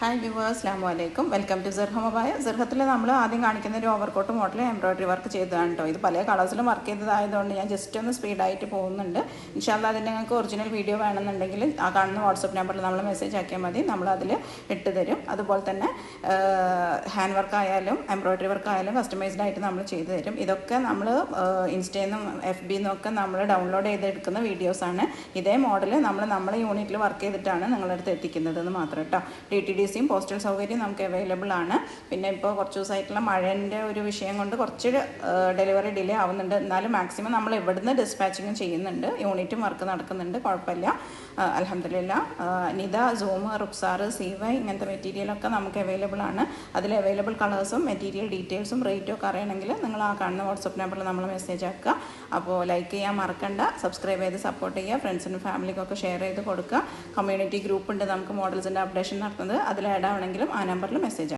Hi viewers അസ്ലാമു അലൈക്കും welcome to സിർഹമബായ സിർഹത്തിൽ നമ്മൾ ആദ്യം കാണിക്കുന്ന ഒരു ഓവർകോട്ട് മോഡൽ എംബ്രോയിഡറി വർക്ക് ചെയ്തതാണ് കേട്ടോ. ഇത് പല കളേഴ്സിലും വർക്ക് ചെയ്തതായതുകൊണ്ട് ഞാൻ ജസ്റ്റ് ഒന്ന് സ്പീഡായിട്ട് പോകുന്നുണ്ട്. ഇൻഷാല്ല അതിന്റെ നിങ്ങൾക്ക് ഒറിജിനൽ വീഡിയോ വേണമെന്നുണ്ടെങ്കിൽ ആ കാണുന്ന വാട്സപ്പ് നമ്പറിൽ നമ്മൾ മെസ്സേജ് ആക്കിയാൽ മതി. നമ്മൾ അതിൽ ഇട്ട് തരും. അതുപോലെ തന്നെ ഹാൻഡ് വർക്ക് ആയാലും എംബ്രോയിഡറി വർക്ക് ആയാലും കസ്റ്റമൈസ്ഡ് ആയിട്ട് നമ്മൾ ചെയ്തു തരും. ഇതൊക്കെ നമ്മൾ ഇൻസ്റ്റയിൽ നിന്നും എഫ് ബിയിൽ നിന്നൊക്കെ നമ്മൾ ഡൗൺലോഡ് ചെയ്തെടുക്കുന്ന വീഡിയോസാണ് ഇതേ മോഡൽ നമ്മൾ നമ്മളെ യൂണിറ്റിൽ വർക്ക് ചെയ്തിട്ടാണ് നിങ്ങളുടെ അടുത്ത് എത്തിക്കുന്നത് എന്ന് മാത്രം കേട്ടോ. ഡി ടി ഡി സിയും പോസ്റ്റൽ സൗകര്യം നമുക്ക് അവൈലബിൾ ആണ്. പിന്നെ ഇപ്പോൾ കുറച്ച് ദിവസമായിട്ടുള്ള മഴേന്റെ ഒരു വിഷയം കൊണ്ട് കുറച്ച് ഡെലിവറി ഡിലേ ആവുന്നുണ്ട്. എന്നാലും മാക്സിമം നമ്മൾ ഇവിടുന്ന് ഡിസ്പാച്ചിങ്ങും ചെയ്യുന്നുണ്ട്. യൂണിറ്റും വർക്ക് നടക്കുന്നുണ്ട്. കുഴപ്പമില്ല. അലഹമില്ല നിത സൂം റുക്സാർ സീവ ഇങ്ങനത്തെ മെറ്റീരിയലൊക്കെ നമുക്ക് അവൈലബിൾ ആണ്. അതിൽ അവൈലബിൾ കളേഴ്സും മെറ്റീരിയൽ ഡീറ്റെയിൽസും റേറ്റും ഒക്കെ അറിയണമെങ്കിൽ നിങ്ങൾ ആ കാണുന്ന വാട്സപ്പ് നമ്പറിൽ നമ്മൾ മെസ്സേജ് ആക്കുക. അപ്പോൾ ലൈക്ക് ചെയ്യാൻ മറക്കണ്ട. സബ്സ്ക്രൈബ് ചെയ്ത് സപ്പോർട്ട് ചെയ്യുക. ഫ്രണ്ട്സിനും ഫാമിലിക്കൊക്കെ ഷെയർ ചെയ്ത് കൊടുക്കുക. കമ്മ്യൂണിറ്റി ഗ്രൂപ്പ് ഉണ്ട് നമുക്ക് മോഡൽസിന്റെ അപ്ഡേഷൻ നടത്തുന്നത്. അതിൽ ആഡ് ആവണമെങ്കിലും ആ നമ്പറിൽ മെസ്സേജ്